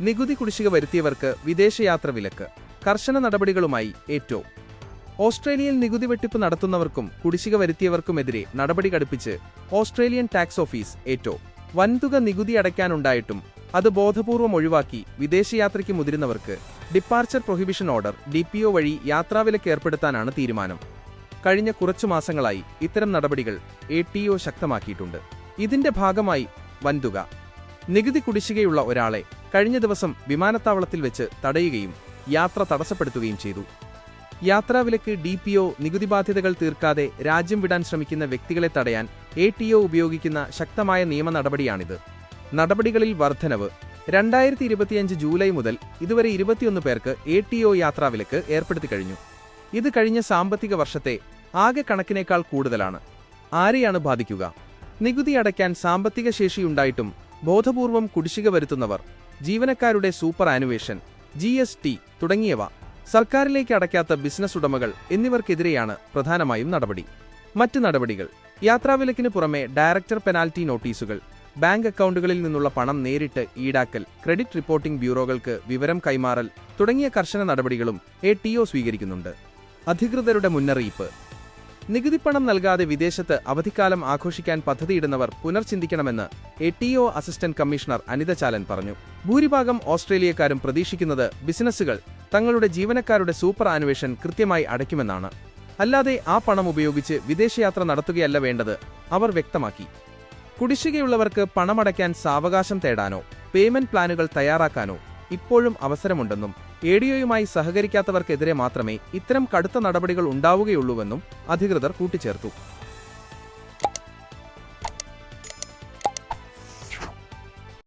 നികുതി കുടിശ്ശിക വരുത്തിയവർക്ക് വിദേശയാത്ര വിലക്ക്. കർശന നടപടികളുമായി ഏറ്റവും ഓസ്ട്രേലിയയിൽ നികുതി വെട്ടിപ്പ് നടത്തുന്നവർക്കും കുടിശ്ശിക വരുത്തിയവർക്കുമെതിരെ നടപടി കടുപ്പിച്ച് ഓസ്ട്രേലിയൻ ടാക്സ് ഓഫീസ് ഏറ്റവും വൻതുക നികുതി അടയ്ക്കാനുണ്ടായിട്ടും അത് ബോധപൂർവം ഒഴിവാക്കി വിദേശയാത്രയ്ക്ക് മുതിരുന്നവർക്ക് departure prohibition order D P O വഴി യാത്രാവിലക്ക് ഏർപ്പെടുത്താനാണ് തീരുമാനം. കഴിഞ്ഞ കുറച്ചു മാസങ്ങളായി ഇത്തരം നടപടികൾ എ ടി ഒ ശക്തമാക്കിയിട്ടുണ്ട്. ഇതിന്റെ ഭാഗമായി വൻതുക. നികുതി കുടിശ്ശികയുള്ള ഒരാളെ കഴിഞ്ഞ ദിവസം വിമാനത്താവളത്തിൽ വെച്ച് തടയുകയും യാത്ര തടസ്സപ്പെടുത്തുകയും ചെയ്തു. യാത്രാവിലക്ക് ഡി പി ഒ നികുതി ബാധ്യതകൾ തീർക്കാതെ രാജ്യം വിടാൻ ശ്രമിക്കുന്ന വ്യക്തികളെ തടയാൻ എ ടി ഒ ഉപയോഗിക്കുന്ന ശക്തമായ നിയമ നടപടിയാണിത്. നടപടികളിൽ വർധനവ്. രണ്ടായിരത്തി ഇരുപത്തിയഞ്ച് ജൂലൈ മുതൽ ഇതുവരെ ഇരുപത്തിയൊന്ന് പേർക്ക് എ ടി ഒ യാത്രാവിലക്ക് ഏർപ്പെടുത്തി കഴിഞ്ഞു. ഇത് കഴിഞ്ഞ സാമ്പത്തിക വർഷത്തെ ആകെ കണക്കിനേക്കാൾ കൂടുതലാണ്. ആരെയാണ് ബാധിക്കുക? നികുതി അടയ്ക്കാൻ സാമ്പത്തിക ശേഷിയുണ്ടായിട്ടും ബോധപൂർവം കുടിശ്ശിക വരുത്തുന്നവർ ജീവനക്കാരുടെ superannuation G S T തുടങ്ങിയവ സർക്കാരിലേക്ക് അടയ്ക്കാത്ത ബിസിനസ് ഉടമകൾ എന്നിവർക്കെതിരെയാണ് പ്രധാനമായും നടപടി. മറ്റ് നടപടികൾ യാത്രാവിലക്കിന് പുറമെ ഡയറക്ടർ പെനാൽറ്റി നോട്ടീസുകൾ ബാങ്ക് അക്കൗണ്ടുകളിൽ നിന്നുള്ള പണം നേരിട്ട് ഈടാക്കൽ ക്രെഡിറ്റ് റിപ്പോർട്ടിംഗ് ബ്യൂറോകൾക്ക് വിവരം കൈമാറൽ തുടങ്ങിയ കർശന നടപടികളും എ ടി ഒ സ്വീകരിക്കുന്നുണ്ട്. അധികൃതരുടെ മുന്നറിയിപ്പ്. നികുതിപ്പണം നൽകാതെ വിദേശത്ത് അവധിക്കാലം ആഘോഷിക്കാൻ പദ്ധതിയിടുന്നവർ പുനർചിന്തിക്കണമെന്ന് A T O assistant commissioner Anita Chalan പറഞ്ഞു. ഭൂരിഭാഗം ഓസ്ട്രേലിയക്കാരും പ്രതീക്ഷിക്കുന്നത് ബിസിനസ്സുകൾ തങ്ങളുടെ ജീവനക്കാരുടെ സൂപ്പർ ആനുവേഷൻ കൃത്യമായി അടയ്ക്കുമെന്നാണ്. അല്ലാതെ ആ പണം ഉപയോഗിച്ച് വിദേശയാത്ര നടത്തുകയല്ല വേണ്ടത് അവർ വ്യക്തമാക്കി. കുടിശ്ശികയുള്ളവർക്ക് പണമടയ്ക്കാൻ സാവകാശം തേടാനോ പേയ്മെന്റ് പ്ലാനുകൾ തയ്യാറാക്കാനോ ഇപ്പോഴും അവസരമുണ്ടെന്നും എഡിഒയുമായി സഹകരിക്കാത്തവർക്കെതിരെ മാത്രമേ ഇത്തരം കടുത്ത നടപടികൾ ഉണ്ടാവുകയുള്ളൂവെന്നും അധികൃതർ കൂട്ടിച്ചേർത്തു.